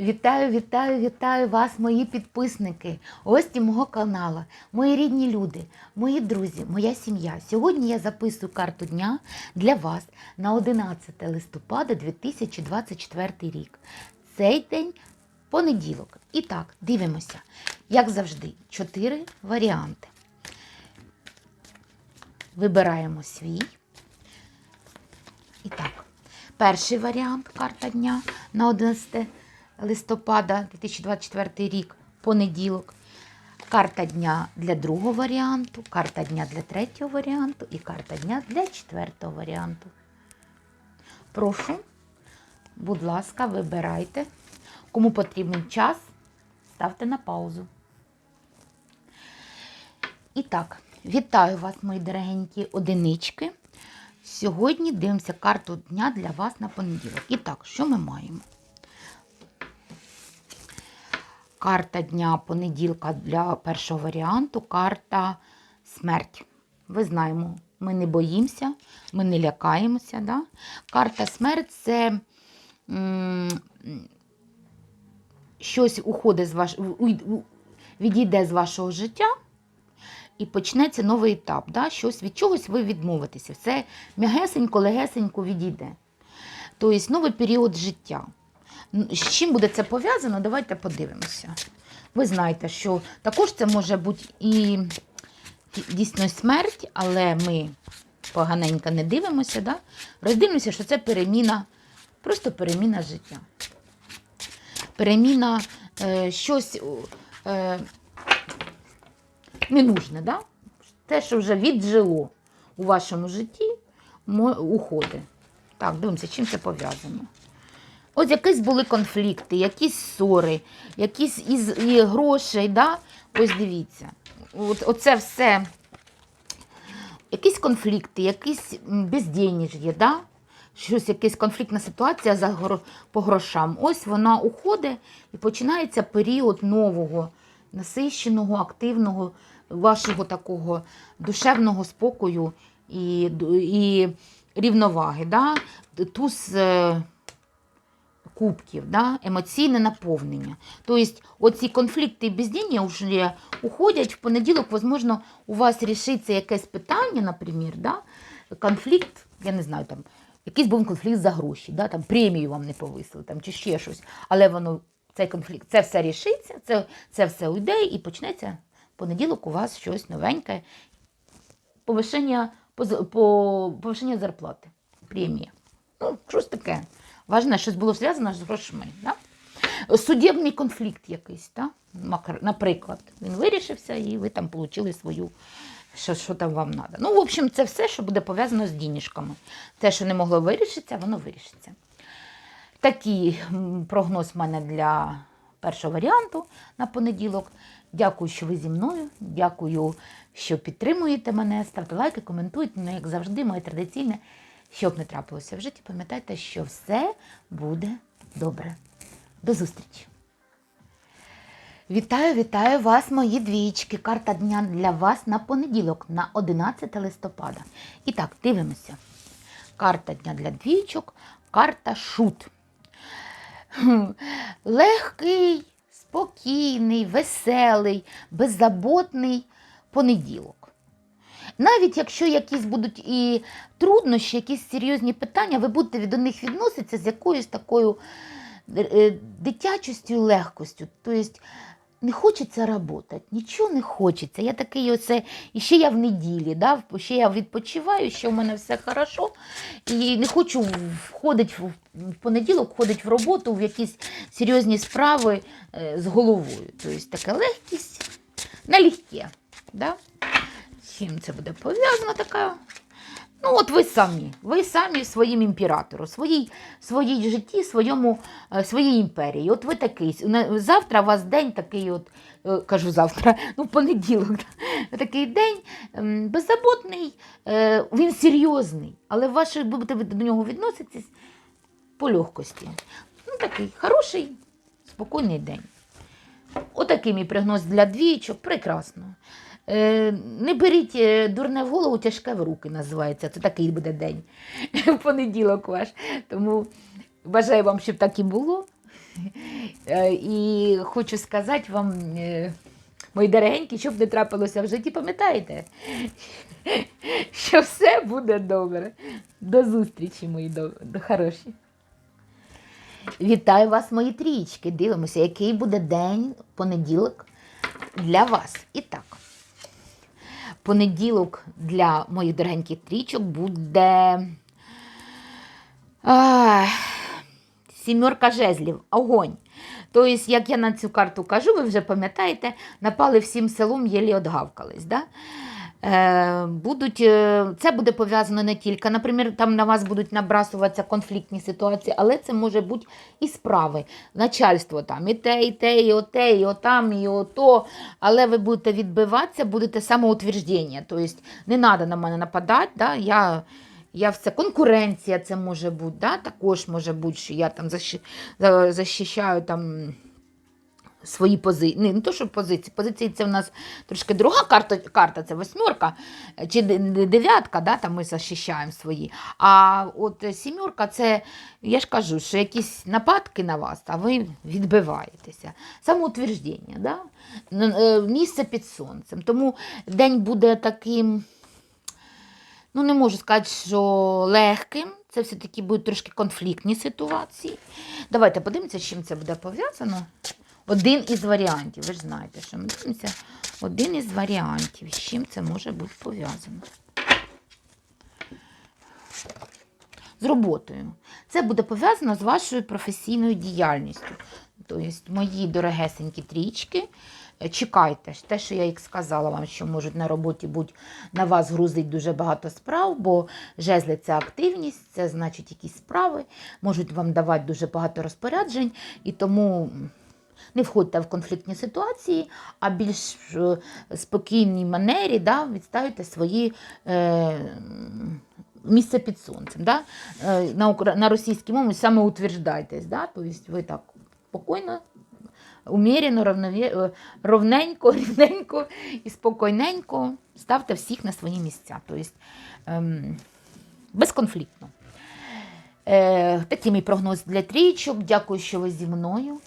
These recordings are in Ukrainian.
Вітаю, вітаю, вітаю вас, мої підписники, гості мого каналу, мої рідні люди, мої друзі, моя сім'я. Сьогодні я записую карту дня для вас на 11 листопада 2024 рік. Цей день понеділок. І так, дивимося, як завжди, чотири варіанти. Вибираємо свій. І так, перший варіант карта дня на 11 листопада 2024 рік, понеділок. Карта дня для другого варіанту, карта дня для третього варіанту і карта дня для четвертого варіанту. Прошу, будь ласка, вибирайте. Кому потрібен час, ставте на паузу. І так, вітаю вас, мої дорогенькі одинички. Сьогодні дивимося карту дня для вас на понеділок. І так, що ми маємо? Карта дня понеділка для першого варіанту карта смерть. Ви знаємо, ми не боїмося, ми не лякаємося. Да? Карта смерть це м, щось уходить з ваш... відійде з вашого життя і почнеться новий етап. Да? Щось від чогось ви відмовитеся. Все м'ягесенько, легесенько відійде. Тобто новий період життя. З чим буде це пов'язано, давайте подивимося. Ви знаєте, що також це може бути і дійсно смерть, але ми поганенько не дивимося, да? роздивимося, що це переміна, просто переміна життя. Переміна е, щось е, ненужне, да? те, що вже віджило у вашому житті, уходить. Так, дивимося, чим це пов'язано. От якісь були конфлікти, якісь ссори, якісь із і грошей, да? ось дивіться. От, оце все. Якісь конфлікти, якісь м, бездєніж'я, да? щось, якась конфліктна ситуація за, по грошам. Ось вона уходить і починається період нового, насищеного, активного, вашого такого душевного спокою і, і рівноваги. Да? Туз кубків, да? емоційне наповнення. Тобто оці конфлікти і бездіння вже уходять в понеділок, можливо, у вас рішиться якесь питання, наприклад, да? конфлікт, я не знаю, там, якийсь був конфлікт за гроші, да? там, премію вам не повисили, там, чи ще щось, але воно, цей конфлікт, це все рішиться, це, це все уйде і почнеться в понеділок у вас щось новеньке, повишення, по, повишення зарплати, премія. Ну, щось таке. Важне, щось було зв'язано з грошми. Да? Судебний конфлікт якийсь, да? Наприклад, він вирішився і ви там отримали свою, що, що там вам треба. Ну, в общем, це все, що буде пов'язано з дінішками. Те, що не могло вирішитися, воно вирішиться. Такий прогноз в мене для першого варіанту на понеділок. Дякую, що ви зі мною. Дякую, що підтримуєте мене. Ставте лайки, коментуйте. Ну, як завжди, моє традиційне, щоб не трапилося в житті, пам'ятайте, що все буде добре. До зустрічі! Вітаю, вітаю вас, мої двічки. Карта дня для вас на понеділок, на 11 листопада. І так, дивимося. Карта дня для двічок, карта шут. Легкий, спокійний, веселий, беззаботний понеділок. Навіть якщо якісь будуть і труднощі, якісь серйозні питання, ви будете до них відноситися з якоюсь такою е, дитячістю і легкостю. Тобто не хочеться працювати, нічого не хочеться. Я такий оце, і ще я в неділі, да? ще я відпочиваю, ще в мене все хорошо. І не хочу входити в в понеділок, входити в роботу, в якісь серйозні справи е, з головою. Тобто така легкість налегке. Да? Чим це буде пов'язано така? Ну, от ви самі, ви самі своїм імператором, своїй, своїй житті, своєму, е, своїй імперії. От ви такий. Завтра у вас день такий, от, е, кажу завтра, ну, понеділок, такий день ем, беззаботний, е, він серйозний, але ваш, ви будете до нього відноситись по легкості. Ну, такий хороший, спокійний день. Отакий мій прогноз для двічок, прекрасно. Е, не беріть е, дурне в голову, тяжке в руки називається. Це такий буде день в понеділок ваш. Тому бажаю вам, щоб так і було. Е, І хочу сказати вам, мої дорогенькі, щоб не трапилося в житті, пам'ятаєте, що все буде добре. До зустрічі, мої хороші. Вітаю вас, мої трічки. Дивимося, який буде день, понеділок для вас. І так, понеділок для моїх дорогеньких трічок буде. А, сімерка жезлів, огонь. Тобто, як я на цю карту кажу, ви вже пам'ятаєте, напали всім селом, єлі одгавкались. Да? Е, будуть, е, це буде пов'язано не тільки, наприклад, там на вас будуть набрасуватися конфліктні ситуації, але це може бути і справи. Начальство там, і те, і те, і оте, і отам, і ото. Але ви будете відбиватися, будете самоутверждення. Тобто не треба на мене нападати. Да? Я, я все, конкуренція це може бути, да? також може бути, що я там защи, за- захищаю там свої позиції. Не, не то, що позиції. Позиції це в нас трошки друга карта, карта це восьмерка е, чи де- де- дев'ятка, да, там ми захищаємо свої. А от сімерка це, я ж кажу, що якісь нападки на вас, а ви відбиваєтеся. Самоутверждення, да? Е, місце під сонцем. Тому день буде таким. Ну, не можу сказати, що легким. Це все-таки будуть трошки конфліктні ситуації. Давайте подивимося, з чим це буде пов'язано. Один із варіантів. Ви ж знаєте, що ми дивимося. Один із варіантів, з чим це може бути пов'язано. З роботою. Це буде пов'язано з вашою професійною діяльністю. Тобто, мої дорогесенькі трічки, е, чекайте те, що я їх сказала вам, що можуть на роботі бути на вас грузить дуже багато справ, бо жезли це активність, це значить якісь справи, можуть вам давати дуже багато розпоряджень, і тому не входьте в конфліктні ситуації, а більш е, спокійній манері да, відставите свої. Е, Місце під сонцем. Да? Е, На, на російській мові саме утверждайтесь. Да? Тобто ви так спокійно, умірено, е, ровненько, рівненько і спокійненько ставте всіх на свої місця. Тобто ем, безконфліктно. Е, такий мій прогноз для трійчок. Дякую, що ви зі мною.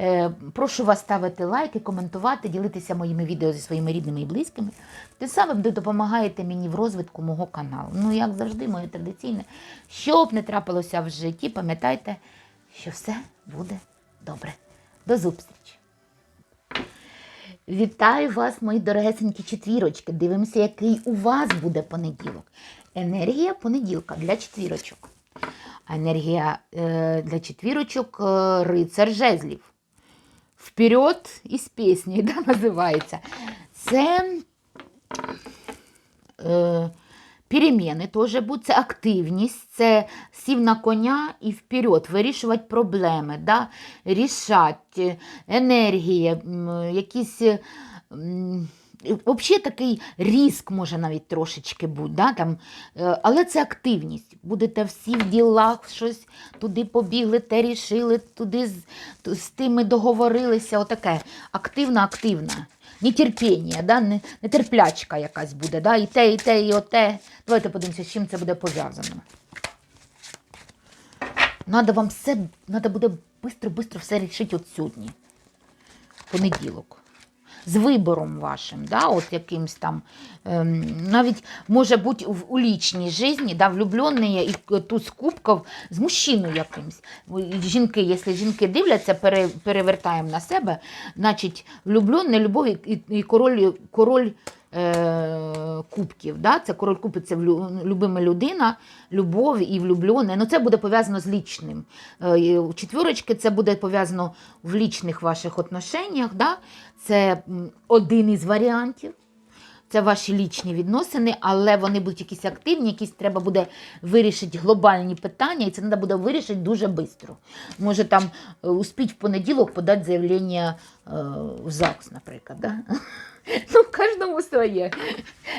Е, прошу вас ставити лайки, коментувати, ділитися моїми відео зі своїми рідними і близькими. Тим самим ви допомагаєте мені в розвитку мого каналу. Ну, як завжди, моє традиційне. Що б не трапилося в житті, пам'ятайте, що все буде добре. До зустрічі! Вітаю вас, мої дорогесенькі четвірочки. Дивимося, який у вас буде понеділок. Енергія понеділка для четвірочок. Енергія е, для четвірочок е, рицар жезлів. Вперед із пісні, да, називається. Це е, переміни теж будуть, це активність, це сів на коня і вперед, вирішувати проблеми, да, рішати, енергія, якісь. м, Взагалі такий різк може навіть трошечки бути, да, там, е, але це активність. Будете всі в ділах, щось туди побігли, те рішили, туди з, з тими договорилися. Отаке активна, активна. Нетерпіння, да? нетерплячка якась буде. Да? І те, і те, і оте. Давайте подивимося, з чим це буде пов'язано. Надо вам все, надо буде швидко-швидко все рішити от сьогодні. Понеділок. З вибором вашим, да, от якимсь там, ем, навіть може бути в, лічній житті, да, влюблені і тут з кубков з мужчиною якимсь. Жінки, якщо жінки дивляться, пере, перевертаємо на себе, значить влюблений, любов і, і, король, король кубків. Да? Це король кубків, це любима людина, любов і влюблений. Ну, це буде пов'язано з лічним. Е, у Четвірочки це буде пов'язано в лічних ваших отношеннях. Да? Це один із варіантів. Це ваші лічні відносини, але вони будуть якісь активні, якісь треба буде вирішити глобальні питання, і це треба буде вирішити дуже швидко. Може там е, успіть в понеділок подати заявлення е, в ЗАГС, наприклад. Да? Ну, кожному своє.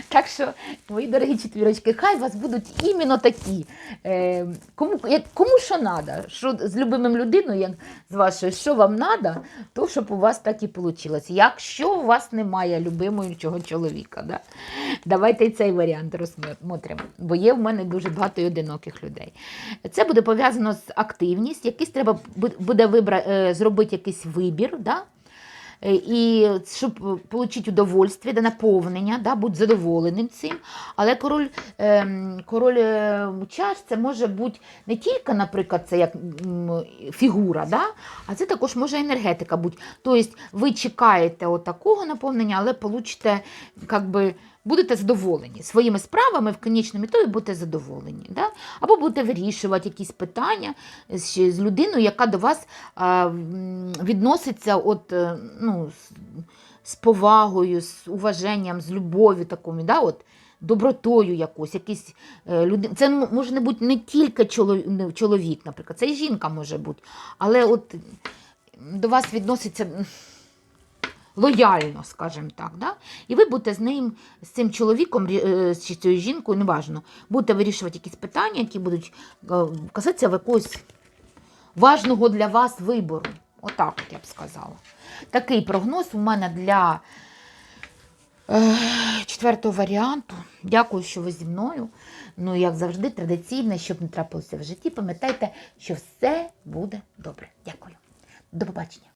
Так що, мої дорогі четвірочки, хай вас будуть іменно такі. Е, кому, як, кому що треба, що з любимим людиною, як з вашою, що вам треба, то щоб у вас так і вийшло. Якщо у вас немає любимого чоловіка, да? давайте і цей варіант розмотримо. Бо є в мене дуже багато одиноких людей. Це буде пов'язано з активністю, якийсь треба буде вибра, е, зробити якийсь вибір. Да? Е, І щоб отримати удовольствие, да, наповнення, да, будь задоволеним цим. Але король, ем, король е, чаш це може бути не тільки, наприклад, це як фігура, да, а це також може енергетика бути. Тобто ви чекаєте такого наповнення, але получите, як би, будете задоволені своїми справами в конечному ітогі будете задоволені. Да? Або будете вирішувати якісь питання з, з людиною, яка до вас а, відноситься от, е, ну, з, з повагою, з уваженням, з любов'ю такою, да? от, добротою якось, якийсь е, люди... Це може не бути не тільки чоловік, наприклад, це і жінка може бути. Але от до вас відноситься лояльно, скажімо так. Да? І ви будете з ним, з цим чоловіком рі- е, чи цією жінкою, неважно, будете вирішувати якісь питання, які будуть е, касатися якогось важного для вас вибору. Отак от я б сказала. Такий прогноз у мене для е, четвертого варіанту. Дякую, що ви зі мною. Ну, як завжди, традиційно, щоб не трапилося в житті, пам'ятайте, що все буде добре. Дякую. До побачення.